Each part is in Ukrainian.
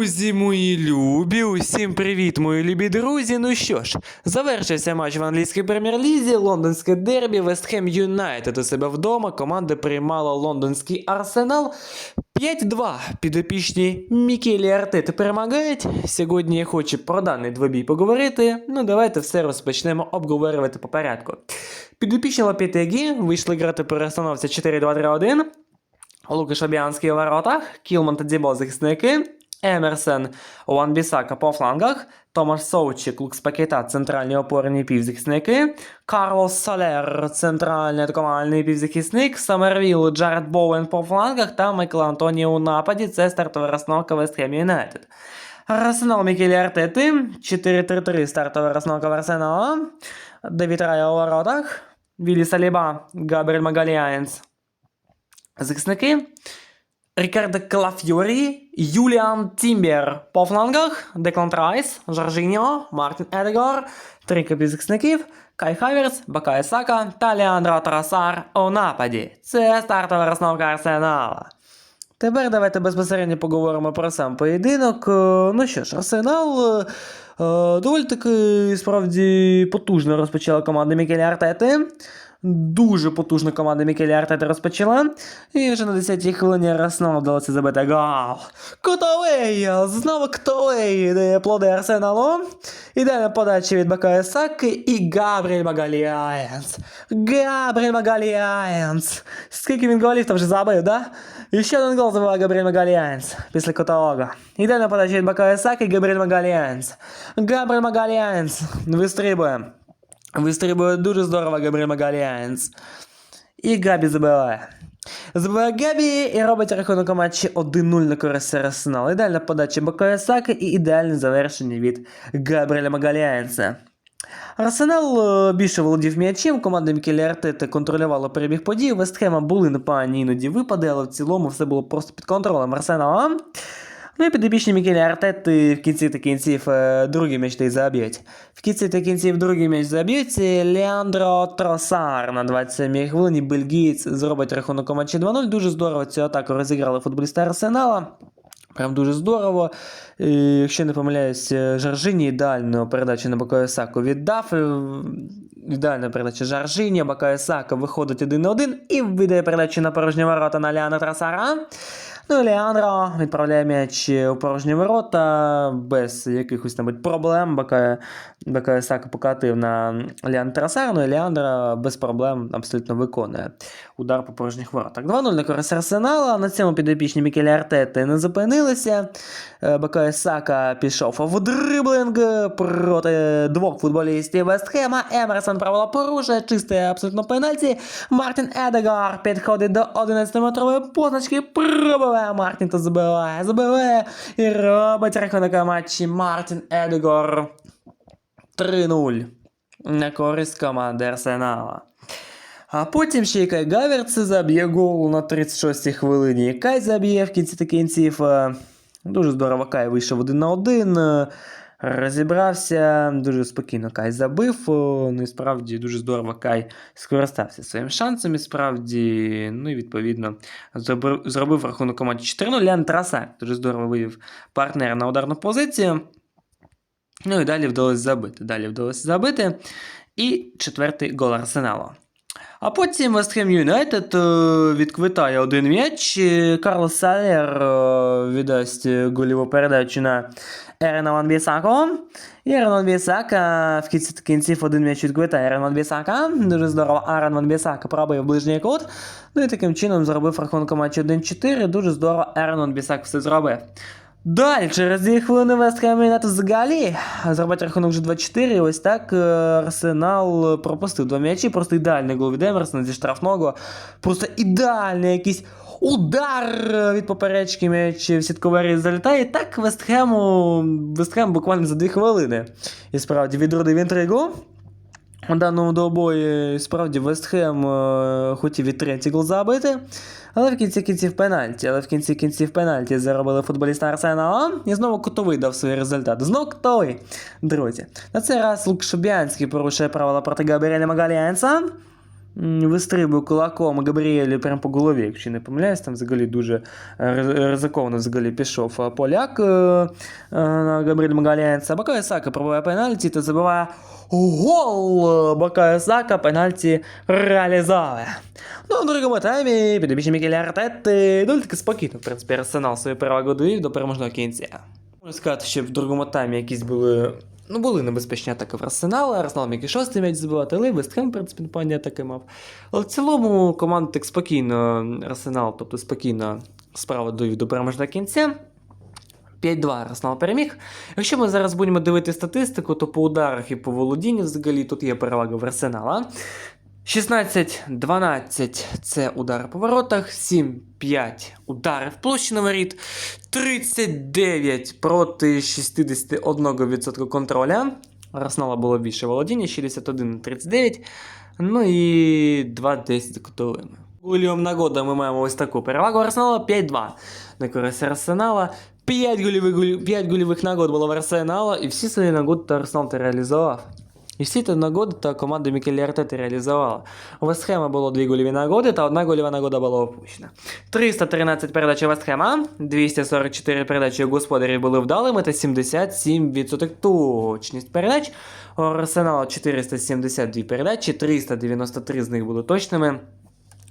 Друзі мої любі, усім привіт, мої любі друзі. Ну що ж, завершився матч в англійській прем'єр-лізі, лондонське дербі, Вестхем Юнайтед у себе вдома. Команда приймала лондонський арсенал. 5-2 підопічні Мікелі Артети перемагають. Сьогодні я хочу про даний двобій поговорити. Ну давайте все розпочнемо обговорювати по порядку. Підопічні Лапітегі вийшли грати перестановці 4-2-3-1. Лукаш Фабіанський у воротах, Кілман та Дібо захисники, Емерсен, Уан Бісака по флангах, Томаш Соучик, Лукс Пакета, центральні опорні півзахисники, Карлос Солер, центральний атакувальний півзахисник, Самервіл, Джаред Боуен по флангах та Майкл Антоні у нападі. Це стартова розстановка Вестхем Юнайтед. Арсенал Мікелі Артети, 4-3-3 стартова розстановка в Арсенала, Девід Рая у воротах, Вілі Саліба, Габріель Магаліанс, Захисники Рікардо Калафьорі, Юліан Тімбер по флангах, Деклан Райс, Жоржіньо, Мартін Едегор, три захисників, Кай Хаверс, Бакай Сака та Леандро Трасар у нападі. Це стартова розновка Арсенала. Тепер давайте безпосередньо поговоримо про сам поєдинок. Е, Ну що ж, Арсенал е, е, доволі таки справді потужно розпочала команда Мікеля Артети. Дуже потужна команда Мікеля Артети розпочала. І вже на 10-й хвилині Арсеналу вдалося забити гол. Кутовий! Знову кутовий! Де плоди Арсеналу. Іде на подачі від Бакая Саки і Габріель Магаліаєнс. Габріель Магаліаєнс. Скільки він голів там вже забив, да? І ще один гол забиває Габріель Магаліаєнс після кутового. Іде на подачі від Бакая Саки Габріель Магаліаєнс. Габріель Магаліаєнс вистрибує. Вистрибує дуже здорово Габріель Магаліаєнс. І Габі забиває. Забиває Габі і робить рахунок у матчі 1-0 на користь Арсеналу. Ідеальна подача Саки і ідеальне завершення від Габріеля Магаліаєнса. Арсенал е, більше володів м'ячем, команда Мікелі Артети контролювала перебіг подій. Вестхема були непогані іноді випади, але в цілому все було просто під контролем Арсенала. Ну і підопічні Мікелі Артети в кінці та кінців е, другий м'яч та й заб'ють. В кінці та кінців другий м'яч заб'ють. Леандро Тросар на 27-й хвилині бельгієць зробить рахунок у матчі 2-0. Дуже здорово цю атаку розіграли футболісти Арсенала. Прям дуже здорово. І, якщо не помиляюсь, Жаржині ідеальну передачу на Бакаю Саку віддав. Е, Ідеальна передача Жаржині, Бакаю Сака виходить один на один і видає передачу на порожні ворота на Леандро Тросара. Ну, і Леандро відправляє м'яч у порожні ворота без якихось небудь проблем. Бакає Сака покатив на Леандро Тросара, ну і Леандро без проблем абсолютно виконує удар по порожніх воротах. 2-0 на користь Арсенала. На цьому підопічні Мікелі Артети не зупинилися. Е, Бакає Сака пішов в дриблинг проти двох футболістів Вестхема. Емерсон правила порушує, чисте абсолютно пенальті. Мартін Едегар підходить до 11-метрової позначки. Пробиває Мартін то забиває, забиває і робить рахунок у матчі Мартін Едегор. 3-0 на користь команди Арсенала. А потім ще й Кай Гаверц заб'є гол на 36-й хвилині. Кай заб'є в кінці та кінців. е, Дуже здорово Кай вийшов один на один. Розібрався, дуже спокійно Кай забив. Ну і справді дуже здорово Кай скористався своїм шансом. І справді, ну і відповідно зробив, зробив рахунок матчі 4-0. Лян Трасар дуже здорово вивів партнера на ударну позицію. Ну і далі вдалося забити. Далі вдалося забити. І четвертий гол Арсеналу. А потім Вестхем Юнайтед відквитає один м'яч. Карлос Салер е, віддасть голіву передачу на Ерена Ван Бісако. І Ерен Ван Бісака в кінці кінців один м'яч відквитає Ерен Ван Бісака. Дуже здорово Арен Ван Бісака пробив ближній кут. Ну і таким чином зробив рахунок матчу 1-4. Дуже здорово Ерен Ван Бісак все зробив. Далі, через 2 хвилини Вестхем Юнайтед взагалі зробить рахунок вже 2-4. Ось так е, Арсенал пропустив два м'ячі, просто ідеальний гол від Емерсона зі штрафного. Просто ідеальний якийсь удар від поперечки м'яч в сітковері залітає. Так Вестхему, Вестхем буквально за 2 хвилини. І справді відродив інтригу. У даному двобої справді Вестхем е, хотів і третій гол забити. Але в кінці кінців пенальті. Але в кінці кінців пенальті заробили футболіста Арсенала. І знову Котовий дав свій результат. Знову Котовий. Друзі. На цей раз Лук Шубянський порушує правила проти Габріеля Магаліанса. Вистрибує кулаком Габріелі прямо по голові, якщо не помиляюсь, там взагалі дуже е, ризиковано взагалі пішов е, поляк на Габріель Магалянца. Бакая Сака пробиває пенальті та забиває гол. Бакая Сака пенальті реалізовує. Ну, в другому таймі підобічні Мікелі Артети доволі таки спокійно, в принципі, Арсенал свою перевагу довів до переможного кінця. Можу сказати, що в другому таймі якісь були. Ну, були небезпечні атаки в Арсенал, Арсенал міг і шостий м'яч забивати, але Вестхем, в принципі, непогані атаки мав. Але в цілому команда так спокійно, Арсенал, тобто спокійно справа довів до переможного кінця. 5-2 Арсенал переміг. Якщо ми зараз будемо дивити статистику, то по ударах і по володінню взагалі тут є перевага в Арсенала. 16-12 це удари по воротах, 7-5 удари в площину воріт, 39 проти 61% контроля. У Арсенала було більше володіння, 61-39. Ну і 2-10 за кутовими. Гольовим нагода ми маємо ось таку перевагу Арсенала 5-2 на користь Арсенала. 5 гольових, 5 гольових нагод було в Арсенала, і всі свої нагоди та Арсенал та Реалізував. І всі ті нагоди та команда Мікелі Артети реалізувала. У Вестхема було дві гольові нагоди, та одна гольова нагода була опущена. 313 передач Вестхема, 244 передачі господарів були вдалими та 77% точність передач. У Арсенала 472 передачі, 393 з них були точними.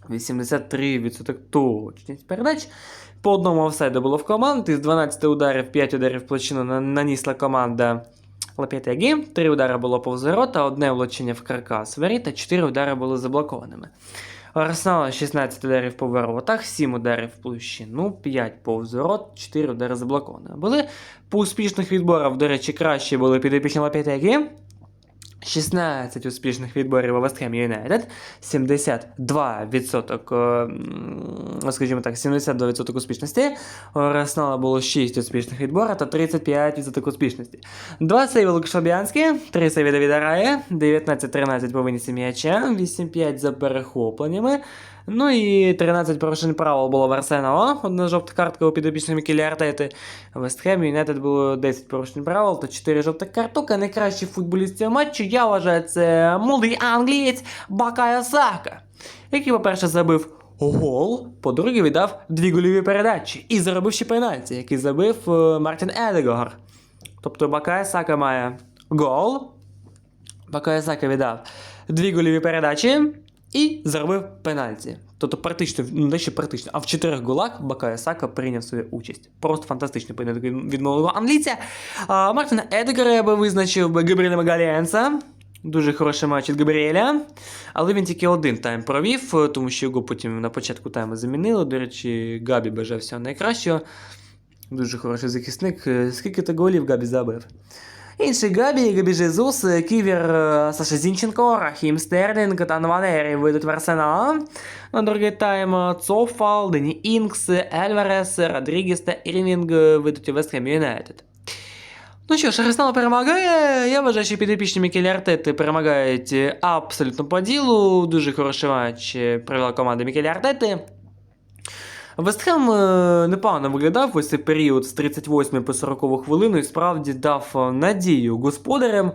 83% точність передач. По одному офсайду було в команд. Із 12 ударів 5 ударів площину нанісла команда Лап'ятегі. 3 удари було повз ворота, одне влучення в каркас воріт, та 4 удари були заблокованими. Арсенала 16 ударів по воротах, 7 ударів в площину, 5 повз ворот, 4 удари заблоковані. Були по успішних відборах, до речі, кращі були підопічні Лап'ятегі. 16 успішних відборів у Вестхем Юнайтед, 72%, е, скажімо так, 72% успішності. У Арсенала було 6 успішних відборів та 35% успішності. 2 сейви Лукаш Фабіанський, 3 сейви Давіда Рая, 19-13 по винісі м'яча, 8-5 за перехопленнями. Ну і 13 порушень правил було в Арсенала. Одна жовта картка у підопічних Мікелі Артети. Вестхем Юнайтед було 10 порушень правил та 4 жовтих карток. А найкращий футболіст цього матчу, я вважаю, це молодий англієць Бакая Сака, який, по-перше, забив гол, по-друге, віддав дві гольові передачі і заробив ще пенальті, який забив е, Мартін Едегор. Тобто Бакая Сака має гол, Бакая Сака віддав дві гольові передачі і заробив пенальті. Тобто практично, ну дещо практично. А в чотирьох голах Бакая Сака прийняв свою участь. Просто фантастичний поєдинок від молодого англійця. А, Мартина Едегора я би визначив би Габріеля Магаліенса. Дуже хороший матч від Габріеля. Але він тільки один тайм провів, тому що його потім на початку тайму замінили. До речі, Габі бажав всього найкращого. Дуже хороший захисник. Е, Скільки ти голів Габі забив? Інший Габі, Габі Жезус, Ківер, е, Саша Зінченко, Рахім Стерлінг та Нванері вийдуть в Арсенал. На другий тайм Цофал, Дені Інкс, Ельварес, Родрігес та Ірвінг вийдуть у Вестхем Юнайтед. Ну що ж, Арсенал перемагає. Я вважаю, що підопічні Мікелі Артети перемагають е, абсолютно по ділу. Дуже хороший матч е, провела команда Мікелі Артети. Вестхем е, непогано виглядав ось цей період з 38 по 40 хвилину і справді дав е, надію господарям.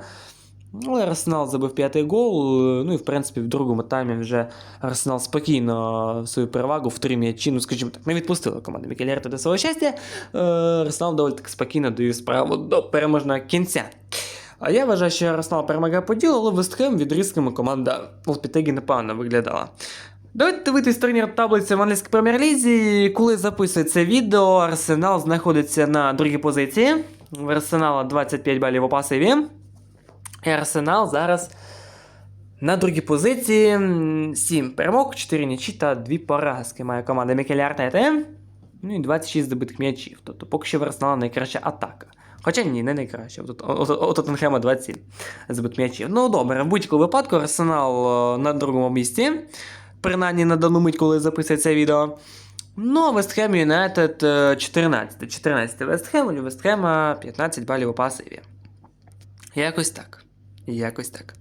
Але Арсенал забив п'ятий гол. е, Ну і в принципі в другому таймі вже Арсенал спокійно свою перевагу в три м'ячі, ну скажімо так, не відпустила команда Мікелі до свого щастя. Арсенал доволі таки спокійно довів справу до переможного кінця. А я вважаю, що Арсенал перемагає по ділу, але Вестхем відрізками команда Лпітегі непогано виглядала. Давайте дивитись турнір таблиці в англійській прем'єр-лізі. Коли записує це відео, Арсенал знаходиться на другій позиції. В Арсенала 25 балів у пасиві. І Арсенал зараз на другій позиції. 7 перемог, 4 нічі та 2 поразки має команда Мікелі Артети. Ну і 26 забитих м'ячів. Тобто поки що в Арсенала найкраща атака. Хоча ні, не найкраща. У Тот- у- у- у Тоттенхема 27 забитих м'ячів. Ну добре, в будь-якому випадку Арсенал е, на другому місці. Принаймні на дану мить, коли записує це відео. Ну, а Вестхем Юнайтед е, 14. 14 Вестхем, у Вестхема 15 балів у пасиві. Якось так. Якось так.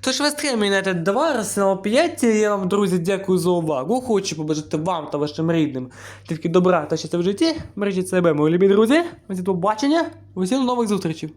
Тож Вестхем Юнайтед 2, Арсенал 5. Я вам, друзі, дякую за увагу. Хочу побажати вам та вашим рідним тільки добра та щастя в житті. Бережіть себе, мої любі друзі. До побачення. Усім нових зустрічей.